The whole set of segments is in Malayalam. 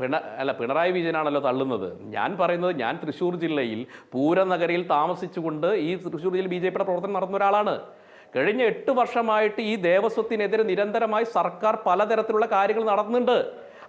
പിണ അല്ല പിണറായി വിജയനാണല്ലോ തള്ളുന്നത്. ഞാൻ പറയുന്നത് ഞാൻ തൃശ്ശൂർ ജില്ലയിൽ പൂരനഗരിയിൽ താമസിച്ചുകൊണ്ട് ഈ തൃശ്ശൂർ ജില്ലയിൽ ബി ജെ പിയുടെ പ്രവർത്തനം നടന്ന ഒരാളാണ്. കഴിഞ്ഞ എട്ട് വർഷമായിട്ട് ഈ ദേവസ്വത്തിനെതിരെ നിരന്തരമായി സർക്കാർ പലതരത്തിലുള്ള കാര്യങ്ങൾ നടത്തുന്നുണ്ട്.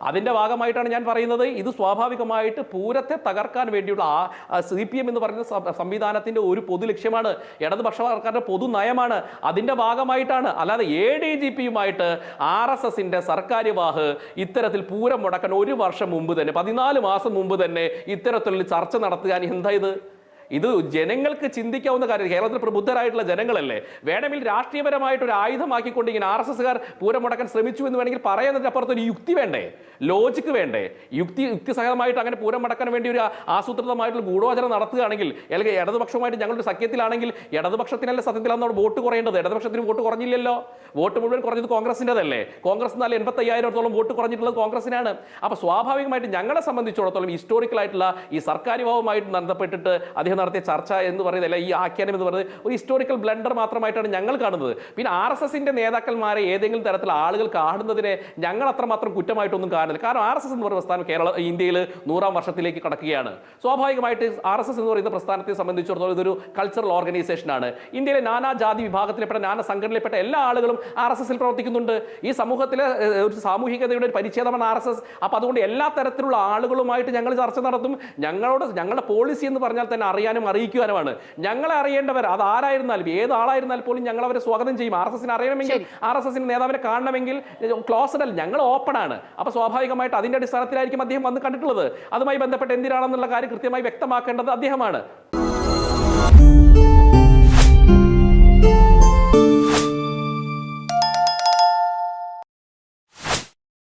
അതിന്റെ ഭാഗമായിട്ടാണ് ഞാൻ പറയുന്നത്. ഇത് സ്വാഭാവികമായിട്ട് പൂരത്തെ തകർക്കാൻ വേണ്ടിയുള്ള ആ സി പി എം എന്ന് പറയുന്ന സംവിധാനത്തിന്റെ ഒരു പൊതു ലക്ഷ്യമാണ്. ഇടതുപക്ഷ സർക്കാരിന്റെ പൊതു നയമാണ്. അതിന്റെ ഭാഗമായിട്ടാണ്. അല്ലാതെ എ ഡി ജി പിയുമായിട്ട് ആർ എസ് എസിന്റെ സർക്കാർ വാഹ് ഇത്തരത്തിൽ പൂരം മുടക്കാൻ ഒരു വർഷം മുമ്പ് തന്നെ പതിനാല് മാസം മുമ്പ് തന്നെ ഇത്തരത്തിലുള്ള ചർച്ച നടത്തുക എന്താ ഇത്? ഇത് ജനങ്ങൾക്ക് ചിന്തിക്കാവുന്ന കാര്യം. കേരളത്തിൽ പ്രബുദ്ധരായിട്ടുള്ള ജനങ്ങളല്ലേ? വേണമെങ്കിൽ രാഷ്ട്രീയപരമായിട്ട് ഒരു ആയുധമാക്കിക്കൊണ്ട് ഇങ്ങനെ ആർ എസ് എസ്സുകാർ പൂരം മുടക്കാൻ ശ്രമിച്ചു എന്ന് വേണമെങ്കിൽ പറയുന്നതിന് അപ്പുറത്ത് ഒരു യുക്തി വേണ്ടേ? ലോജിക്ക് വേണ്ടേ? യുക്തി യുക്തിസഹമായിട്ട് അങ്ങനെ പൂരം മുടക്കാൻ വേണ്ടി ഒരു ആസൂത്രിതമായിട്ടുള്ള ഗൂഢോചനം നടത്തുകയാണെങ്കിൽ അല്ലെങ്കിൽ ഇടതുപക്ഷമായിട്ട് ഞങ്ങളൊരു സഖ്യത്തിലാണെങ്കിൽ ഇടതുപക്ഷത്തിനല്ല സത്യത്തിൽ നമ്മൾ വോട്ട് കുറയേണ്ടത്? ഇടതുപക്ഷത്തിന് വോട്ട് കുറഞ്ഞില്ലല്ലോ. വോട്ട് മുഴുവൻ കുറഞ്ഞത് കോൺഗ്രസിന്റെതല്ലേ? കോൺഗ്രസ് എന്നാൽ എൺപത്തി അയ്യായിരത്തോളം വോട്ട് കുറഞ്ഞിട്ടുള്ളത് കോൺഗ്രസിനാണ്. അപ്പോൾ സ്വാഭാവികമായിട്ട് ഞങ്ങളെ സംബന്ധിച്ചിടത്തോളം ഹിസ്റ്റോറിക്കലായിട്ടുള്ള ഈ സർക്കാർ വിഭാഗവുമായിട്ട് ബന്ധപ്പെട്ടിട്ട് അദ്ദേഹം നടത്തിയ ചർച്ച എന്ന് പറയുന്നത് അല്ല ഈ ആഖ്യാനം എന്ന് പറയുന്നത് ഒരു ഹിസ്റ്റോറിക്കൽ ബ്ലണ്ടർ മാത്രമായിട്ടാണ് ഞങ്ങൾ കാണുന്നത്. പിന്നെ ആർ എസ് എസിന്റെ നേതാക്കന്മാരെ ഏതെങ്കിലും തരത്തിൽ ആളുകൾ കാണുന്നതിനെ ഞങ്ങൾ അത്രമാത്രം കുറ്റമായിട്ടൊന്നും കാണുന്നില്ല. കാരണം ആർ എസ് എസ് എന്ന് പറയുന്ന പ്രസ്ഥാനം കേരള ഇന്ത്യയിൽ നൂറാം വർഷത്തിലേക്ക് കടക്കുകയാണ്. സ്വാഭാവികമായിട്ട് ആർ എസ് എസ് എന്ന് പറയുന്ന പ്രസ്ഥാനത്തെ സംബന്ധിച്ചിടത്തോളം ഇതൊരു കൾച്ചറൽ ഓർഗനൈസേഷനാണ് ഇന്ത്യയിലെ നാനാ ജാതി വിഭാഗത്തിൽപ്പെട്ട നാനാ സംഘടനയിൽപ്പെട്ട എല്ലാ ആളുകളും ആർ എസ് എസിൽ പ്രവർത്തിക്കുന്നുണ്ട്. ഈ സമൂഹത്തിലെ ഒരു സാമൂഹികതയുടെ ഒരു പരിച്ഛേദമാണ് ആർ എസ് എസ്. അപ്പോൾ അതുകൊണ്ട് എല്ലാ തരത്തിലുള്ള ആളുകളുമായിട്ട് ഞങ്ങൾ ചർച്ച നടത്തും. ഞങ്ങളോട് ഞങ്ങളുടെ പോളിസി എന്ന് പറഞ്ഞാൽ തന്നെ അറിയാനും അറിയിക്കുവാനുമാണ്. ഞങ്ങളെ അറിയേണ്ടവർ അത് ആരായിരുന്നാലും ഏത് ആളായിരുന്നാൽ പോലും ഞങ്ങൾ അവരെ സ്വാഗതം ചെയ്യും. ആർ എസ് എസിന് അറിയണമെങ്കിൽ ആർ എസ് എസിന് നേതാവിനെ കാണണമെങ്കിൽ ക്ലോസ്ഡ് അല്ല ഞങ്ങൾ ഓപ്പൺ ആണ്. അപ്പോൾ സ്വാഭാവികമായിട്ട് അതിന്റെ അടിസ്ഥാനത്തിലായിരിക്കും അദ്ദേഹം വന്ന് കണ്ടിട്ടുള്ളത്. അതുമായി ബന്ധപ്പെട്ട് എന്തിനാണെന്നുള്ള കാര്യം കൃത്യമായി വ്യക്തമാക്കേണ്ടത് അദ്ദേഹമാണ്.